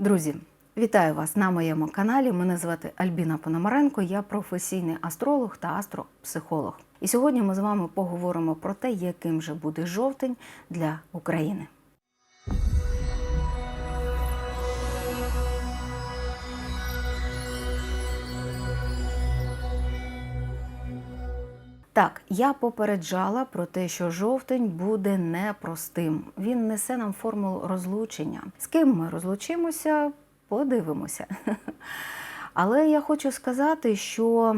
Друзі, вітаю вас на моєму каналі. Мене звати Альбіна Пономаренко, я професійний астролог та астропсихолог. І сьогодні ми з вами поговоримо про те, яким же буде жовтень для України. Так, я попереджала про те, що жовтень буде непростим. Він несе нам формулу розлучення. З ким ми розлучимося, подивимося. Але я хочу сказати, що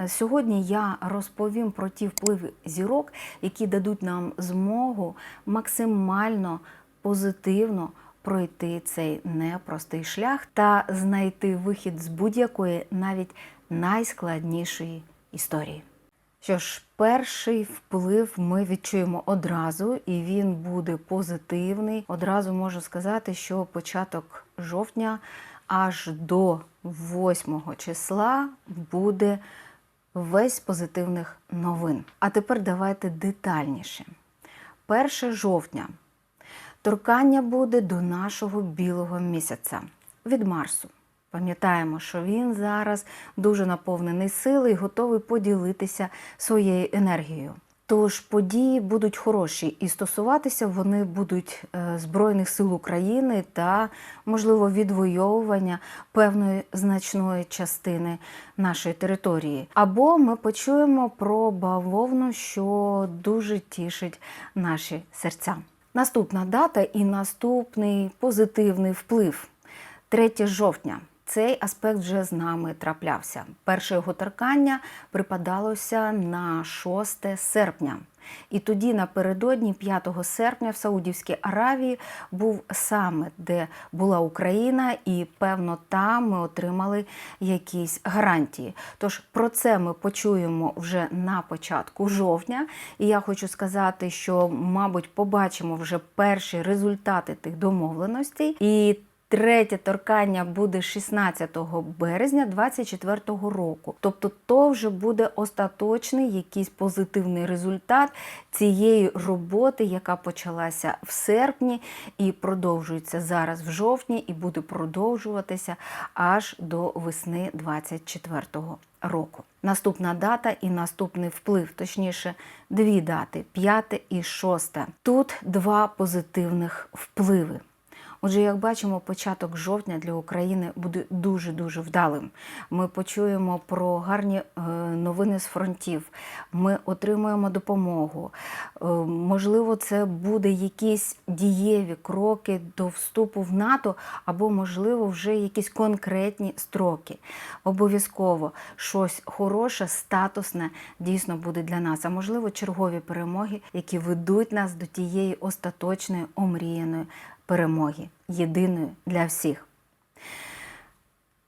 е, сьогодні я розповім про ті впливи зірок, які дадуть нам змогу максимально позитивно пройти цей непростий шлях та знайти вихід з будь-якої, навіть найскладнішої історії. Що ж, перший вплив ми відчуємо одразу, і він буде позитивний. Одразу можу сказати, що початок жовтня аж до 8 числа буде весь позитивних новин. А тепер давайте детальніше. 1 жовтня торкання буде до нашого білого місяця від Марсу. Пам'ятаємо, що він зараз дуже наповнений сили і готовий поділитися своєю енергією. Тож події будуть хороші і стосуватися вони будуть е, Збройних сил України та, можливо, відвоювання певної значної частини нашої території. Або ми почуємо про бавовну, що дуже тішить наші серця. Наступна дата і наступний позитивний вплив 3 жовтня. Цей аспект вже з нами траплявся. Перше його торкання припадалося на 6 серпня. І тоді напередодні 5 серпня в Саудівській Аравії був саміт, де була Україна, і певно там ми отримали якісь гарантії. Тож про це ми почуємо вже на початку жовтня. І я хочу сказати, що, мабуть, побачимо вже перші результати тих домовленостей. І Третє торкання буде 16 березня 2024 року. Тобто, то вже буде остаточний якийсь позитивний результат цієї роботи, яка почалася в серпні і продовжується зараз в жовтні, і буде продовжуватися аж до весни 2024 року. Наступна дата і наступний вплив, точніше, дві дати 5 і 6. Тут два позитивних впливи. Отже, як бачимо, початок жовтня для України буде дуже-дуже вдалим. Ми почуємо про гарні е, новини з фронтів, ми отримуємо допомогу. Е, Можливо, це буде якісь дієві кроки до вступу в НАТО, або, можливо, вже якісь конкретні строки. Обов'язково щось хороше, статусне дійсно буде для нас. А можливо, чергові перемоги, які ведуть нас до тієї остаточної омріяної перемоги, єдиної для всіх.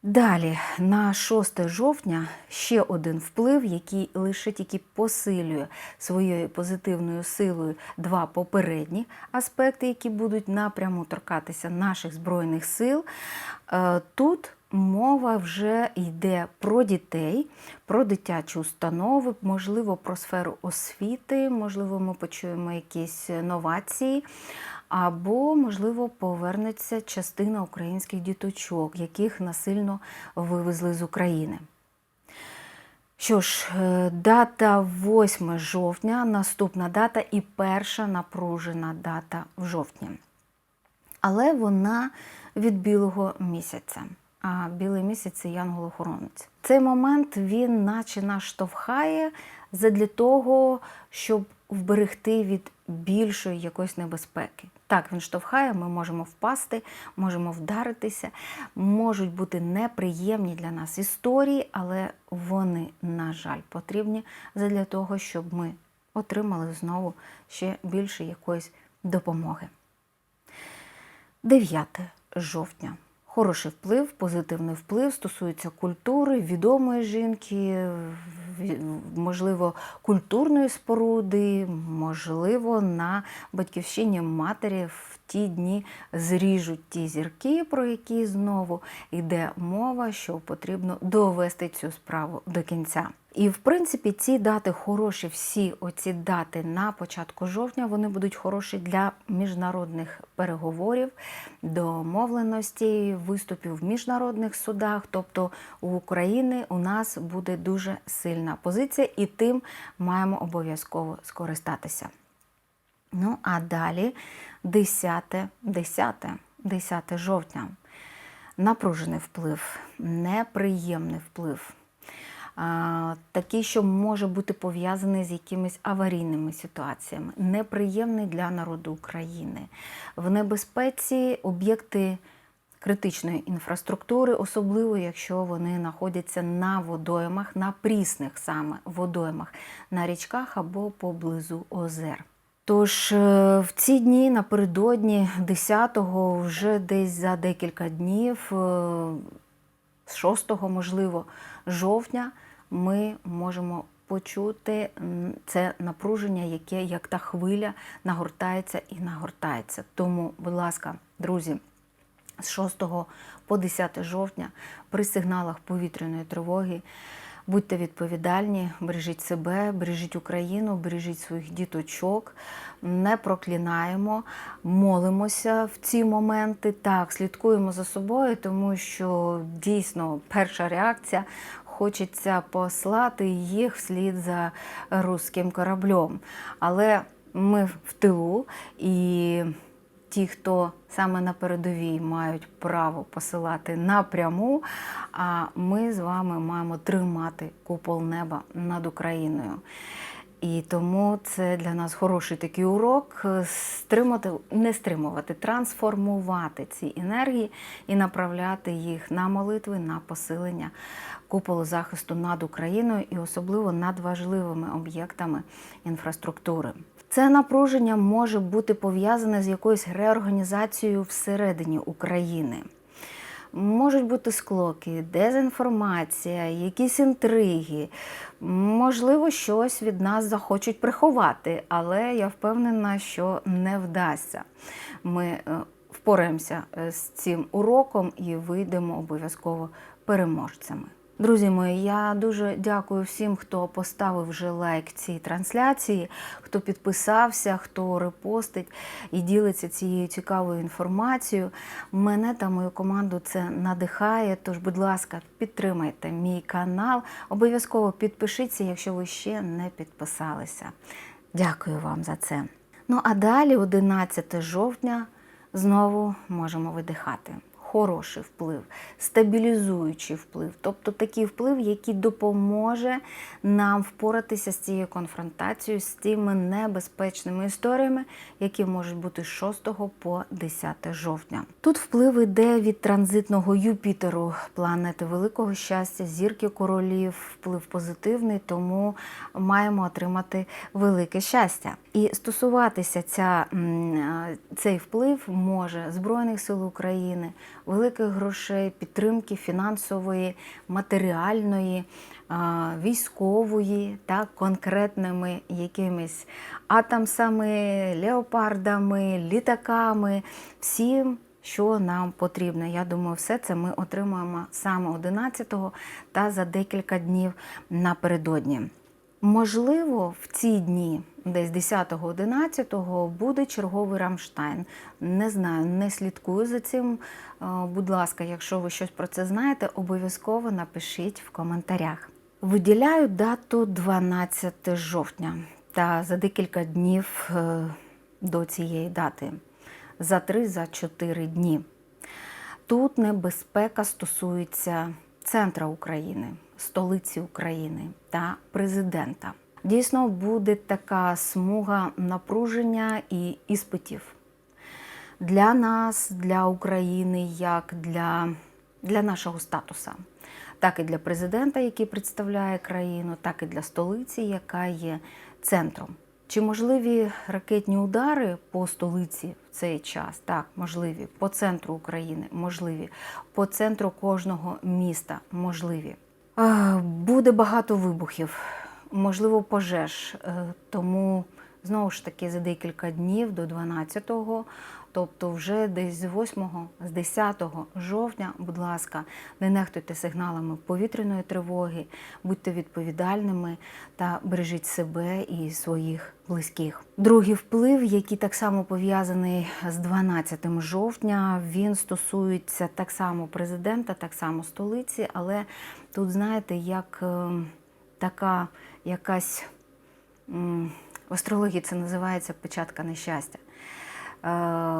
Далі, на 6 жовтня, ще один вплив, який лише тільки посилює своєю позитивною силою два попередні аспекти, які будуть напряму торкатися наших Збройних сил. Е, Тут мова вже йде про дітей, про дитячі установи, можливо, про сферу освіти, можливо, ми почуємо якісь новації. Або, можливо, повернеться частина українських діточок, яких насильно вивезли з України. Що ж, е, дата 8 жовтня, наступна дата і перша напружена дата в жовтні. Але вона від білого місяця. А білий місяць це янгол-охоронець. Цей момент він наче нас штовхає задля того, щоб вберегти від більшої якоїсь небезпеки. Так, він штовхає, ми можемо впасти, можемо вдаритися, можуть бути неприємні для нас історії, але вони, на жаль, потрібні для того, щоб ми отримали знову ще більше якоїсь допомоги. 9 жовтня. Хороший вплив, позитивний вплив стосується культури, відомої жінки, можливо, культурної споруди, можливо, на батьківщині матері в ті дні зріжуть ті зірки, про які знову йде мова, що потрібно довести цю справу до кінця. І в принципі ці дати хороші, всі оці дати на початку жовтня вони будуть хороші для міжнародних переговорів, домовленості, виступів в міжнародних судах. Тобто у України у нас буде дуже сильна позиція, і тим маємо обов'язково скористатися. Ну а далі 10, 10, 10 жовтня. Напружений вплив, неприємний вплив. Такий, що може бути пов'язаний з якимись аварійними ситуаціями, неприємний для народу України. В небезпеці об'єкти критичної інфраструктури, особливо якщо вони знаходяться на водоймах, на прісних саме водоймах, на річках або поблизу озер. Тож е, в ці дні напередодні 10-го, вже десь за декілька днів, е, з 6-го, можливо, жовтня, ми можемо почути це напруження, яке як та хвиля нагортається і нагортається. Тому, будь ласка, друзі, з 6 по 10 жовтня при сигналах повітряної тривоги. Будьте відповідальні, бережіть себе, бережіть Україну, бережіть своїх діточок, не проклинаємо, молимося в ці моменти. Так, слідкуємо за собою, тому що дійсно перша реакція хочеться послати їх вслід за руським кораблем. Але ми в тилу і ті, хто саме на передовій мають право посилати напряму, а ми з вами маємо тримати купол неба над Україною. І тому це для нас хороший такий урок стримати, не стримувати, трансформувати ці енергії і направляти їх на молитви, на посилення куполу захисту над Україною і особливо над важливими об'єктами інфраструктури. Це напруження може бути пов'язане з якоюсь реорганізацією всередині України. Можуть бути склоки, дезінформація, якісь інтриги. Можливо, щось від нас захочуть приховати, але я впевнена, що не вдасться. Ми е, впораємося е, з цим уроком і вийдемо обов'язково переможцями. Друзі мої, я дуже дякую всім, хто поставив вже лайк цій трансляції, хто підписався, хто репостить і ділиться цією цікавою інформацією. Мене та мою команду це надихає. Тож, будь ласка, підтримайте мій канал. Обов'язково підпишіться, якщо ви ще не підписалися. Дякую вам за це. Ну а далі, 11 жовтня, знову можемо видихати хороший вплив, стабілізуючий вплив, тобто такий вплив, який допоможе нам впоратися з цією конфронтацією, з цими небезпечними історіями, які можуть бути з 6 по 10 жовтня. Тут вплив іде від транзитного Юпітеру, планети великого щастя, зірки королів, вплив позитивний, тому маємо отримати велике щастя. І стосуватися ця, цей вплив може Збройних сил України, великих грошей, підтримки фінансової, матеріальної, військової, та конкретними якимись атомсами, леопардами, літаками, всім. Що нам потрібно. Я думаю, все це ми отримаємо саме 11-го та за декілька днів напередодні. Можливо, в ці дні, десь 10-11, буде черговий Рамштайн. Не знаю, не слідкую за цим. Е, Будь ласка, якщо ви щось про це знаєте, обов'язково напишіть в коментарях. Виділяю дату 12 жовтня та за декілька днів е, до цієї дати. За 3-4 дні. Тут небезпека стосується центра України, столиці України та президента. Дійсно, буде така смуга напруження і іспитів для нас, для України, як для, для нашого статуса, так і для президента, який представляє країну, так і для столиці, яка є центром. Чи можливі ракетні удари по столиці в цей час? Так, можливі. По центру України можливі, по центру кожного міста можливі. Буде багато вибухів, можливо, пожеж. Е, тому знову ж таки за декілька днів до 12-го Тобто, вже десь з 8, з 10 жовтня, будь ласка, не нехтуйте сигналами повітряної тривоги, будьте відповідальними та бережіть себе і своїх близьких. Другий вплив, який так само пов'язаний з 12 жовтня, він стосується так само президента, так само столиці, але тут, знаєте, як е, така якась в астрології це називається печатка нещастя. Е,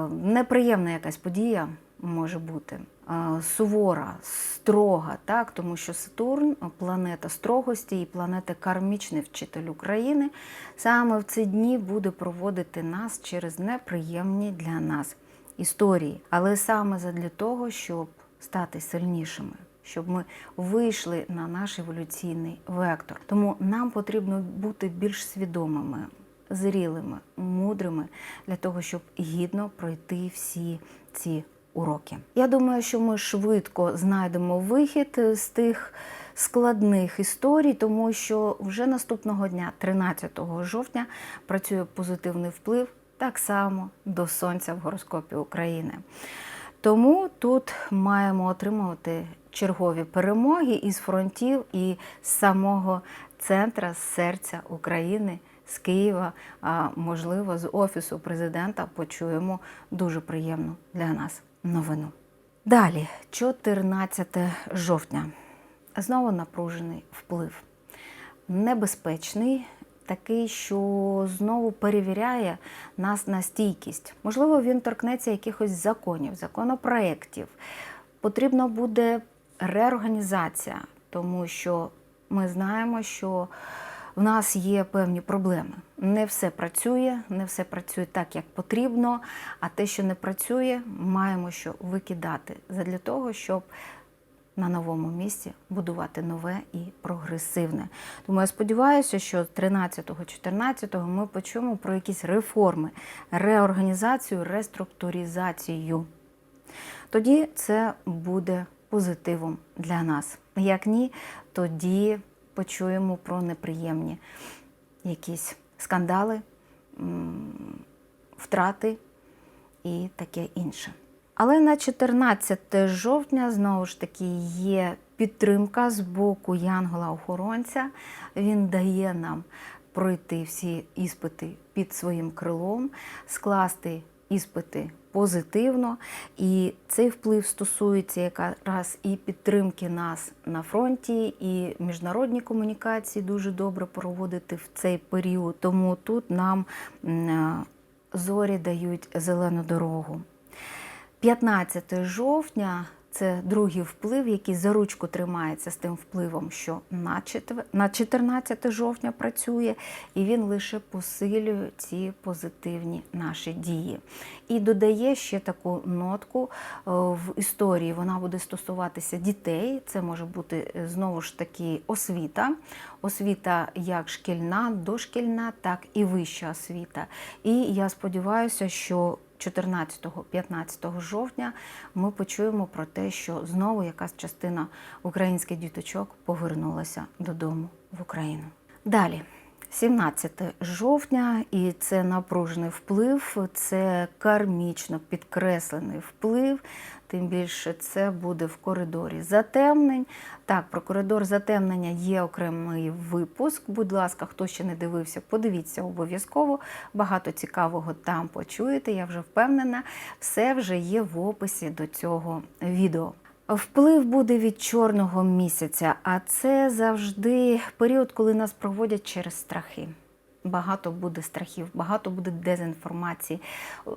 неприємна якась подія може бути. е, Сувора, строга, так, тому що Сатурн планета строгості і планета кармічний вчитель України, саме в ці дні буде проводити нас через неприємні для нас історії, але саме задля того, щоб стати сильнішими, щоб ми вийшли на наш еволюційний вектор. Тому нам потрібно бути більш свідомими, зрілими, мудрими для того, щоб гідно пройти всі ці уроки. Я думаю, що ми швидко знайдемо вихід з тих складних історій, тому що вже наступного дня, 13 жовтня, працює позитивний вплив так само до сонця в гороскопі України. Тому тут маємо отримувати чергові перемоги із фронтів і з самого центра, серця України, з Києва, а можливо, з офісу президента почуємо дуже приємну для нас новину. Далі, 14 жовтня. Знову напружений вплив. Небезпечний, такий, що знову перевіряє нас на стійкість. Можливо, він торкнеться якихось законів, законопроєктів. Потрібно буде реорганізація, тому що ми знаємо, що в нас є певні проблеми. Не все працює, не все працює так, як потрібно. А те, що не працює, маємо що викидати задля того, щоб на новому місці будувати нове і прогресивне. Тому я сподіваюся, що 13-14 ми почуємо про якісь реформи, реорганізацію, реструктуризацію. Тоді це буде позитивом для нас. Як ні, тоді почуємо про неприємні якісь скандали, втрати і таке інше. Але на 14 жовтня знову ж таки є підтримка з боку Янгола-охоронця. Він дає нам пройти всі іспити під своїм крилом, скласти іспити позитивно. І цей вплив стосується якраз і підтримки нас на фронті, і міжнародні комунікації дуже добре проводити в цей період. Тому тут нам зорі дають зелену дорогу. 15 жовтня це другий вплив, який за ручку тримається з тим впливом, що на четвер- на 14 жовтня працює, і він лише посилює ці позитивні наші дії. І додає ще таку нотку е, в історії. Вона буде стосуватися дітей. Це може бути е, знову ж таки освіта, освіта як шкільна, дошкільна, так і вища освіта. І я сподіваюся, що 14-15 жовтня ми почуємо про те, що знову якась частина українських діточок повернулася додому в Україну. Далі. 17 жовтня, і це напружений вплив, це кармічно підкреслений вплив. Тим більше це буде в коридорі затемнень. Так, про коридор затемнення є окремий випуск. Будь ласка, хто ще не дивився, подивіться обов'язково. Багато цікавого там почуєте. Я вже впевнена, все вже є в описі до цього відео. Вплив буде від чорного місяця, а це завжди період, коли нас проводять через страхи. Багато буде страхів, багато буде дезінформації,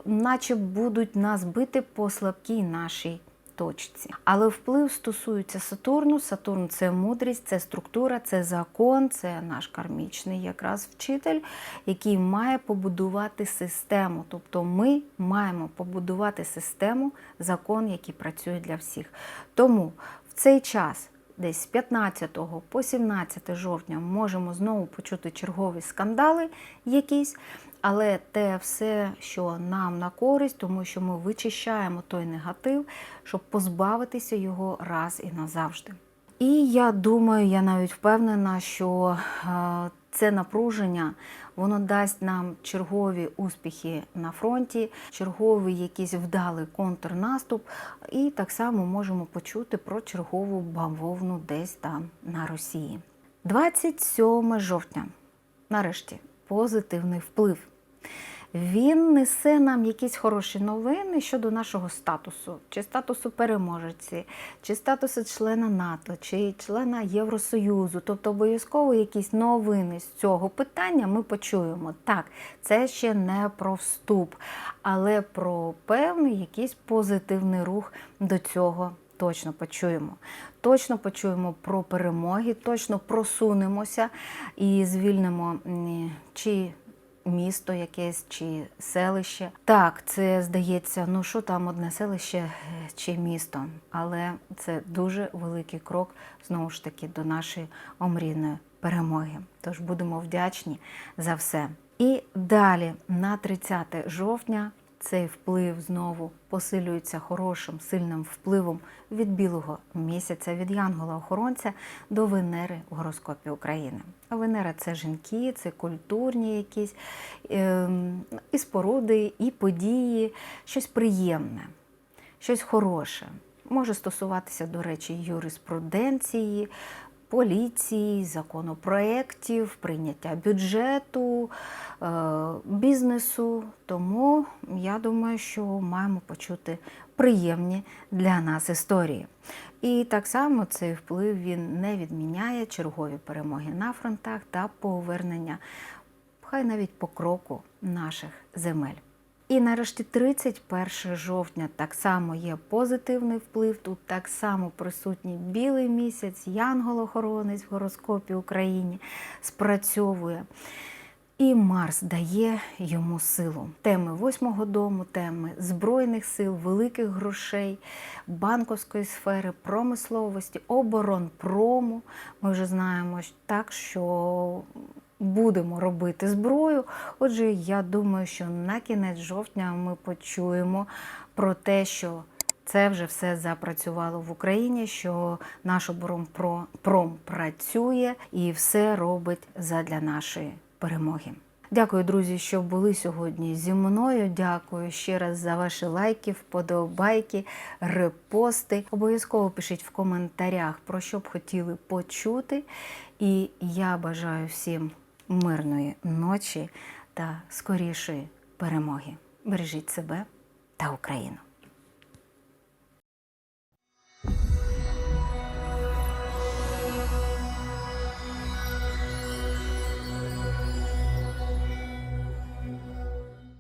наче будуть нас бити по слабкій нашій точці. Але вплив стосується Сатурну. Сатурн це мудрість, це структура, це закон, це наш кармічний якраз вчитель, який має побудувати систему. Тобто ми маємо побудувати систему, закон, який працює для всіх. Тому в цей час. Десь з 15 по 17 жовтня можемо знову почути чергові скандали якісь, але те все, що нам на користь, тому що ми вичищаємо той негатив, щоб позбавитися його раз і назавжди. І я думаю, я навіть впевнена, що е, це напруження воно дасть нам чергові успіхи на фронті, черговий якийсь вдалий контрнаступ, і так само можемо почути про чергову бавовну десь там на Росії. 27 жовтня. Нарешті позитивний вплив. Він несе нам якісь хороші новини щодо нашого статусу, чи статусу переможеці, чи статусу члена НАТО, чи члена Євросоюзу. Тобто обов'язково якісь новини з цього питання ми почуємо. Так, це ще не про вступ, але про певний якийсь позитивний рух до цього. Точно почуємо. Точно почуємо про перемоги, точно просунемося і звільнимо чи місто якесь, чи селище. Так, це здається, ну що там одне селище е, чи місто, але це дуже великий крок знову ж таки до нашої омрійної перемоги. Тож будемо вдячні за все. І далі, на 30 жовтня, цей вплив знову посилюється хорошим, сильним впливом від білого місяця, від Янгола-охоронця до Венери в гороскопі України. А Венера це жінки, це культурні якісь ем, і споруди, і події, щось приємне, щось хороше. Може стосуватися, до речі, юриспруденції, поліції, законопроєктів, прийняття бюджету, е, бізнесу. Тому я думаю, що маємо почути приємні для нас історії. І так само цей вплив він не відміняє чергові перемоги на фронтах та повернення, хай навіть по кроку наших земель. І нарешті 31 жовтня так само є позитивний вплив. Тут так само присутній білий місяць, янгол-охоронець в гороскопі Україні спрацьовує. І Марс дає йому силу. Теми восьмого дому, теми збройних сил, великих грошей, банковської сфери, промисловості, оборонпрому. Ми вже знаємо так, що будемо робити зброю. Отже, я думаю, що на кінець жовтня ми почуємо про те, що це вже все запрацювало в Україні, що наш оборонпром працює і все робить задля нашої перемоги. Дякую, друзі, що були сьогодні зі мною. Дякую ще раз за ваші лайки, вподобайки, репости. Обов'язково пишіть в коментарях, про що б хотіли почути. І я бажаю всім мирної ночі та скорішої перемоги. Бережіть себе та Україну.